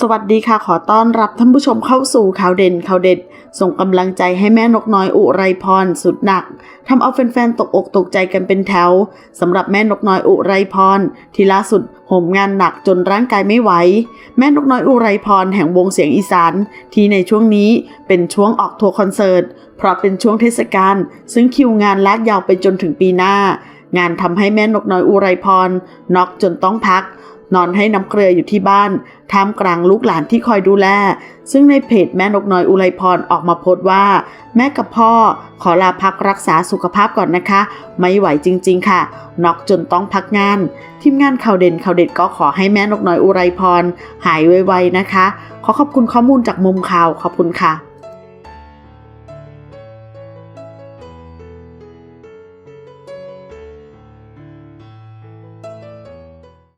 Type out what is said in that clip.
สวัสดีค่ะขอต้อนรับท่านผู้ชมเข้าสู่ข่าวเด่นข่าวเด็ด ส่งกำลังใจให้แม่นกน้อยอุไรพรสุดหนักทำเอาแฟนๆตกอกตกใจกันเป็นแถวสำหรับแม่นกน้อยอุไรพรที่ล่าสุดโหมงานหนักจนร่างกายไม่ไหว แม่นกน้อยอุไรพรแห่งวงเสียงอีสานที่ในช่วงนี้เป็นช่วงออกทัวร์คอนเสิร์ตเพราะเป็นช่วงเทศกาลซึ่งคิวงานลากยาวไปจนถึงปีหน้า งานทำให้แม่นกน้อยอุไรพรน็อกจนต้องพัก นอนให้น้ำเกลืออยู่ที่บ้านท่ามกลางลูกหลานที่คอยดูแล ซึ่งในเพจแม่นกน้อยอุไรพรออกมาโพสต์ว่า แม่กับพ่อขอลาพักรักษาสุขภาพก่อนนะคะ ไม่ไหวจริง ๆ ค่ะน็อกจนต้องพักงาน ทีมงานข่าวเด่นข่าวเด็ดก็ขอให้แม่นกน้อยอุไรพรหายไวๆนะคะ ขอขอบคุณข้อมูลจากมุมข่าวขอบคุณค่ะ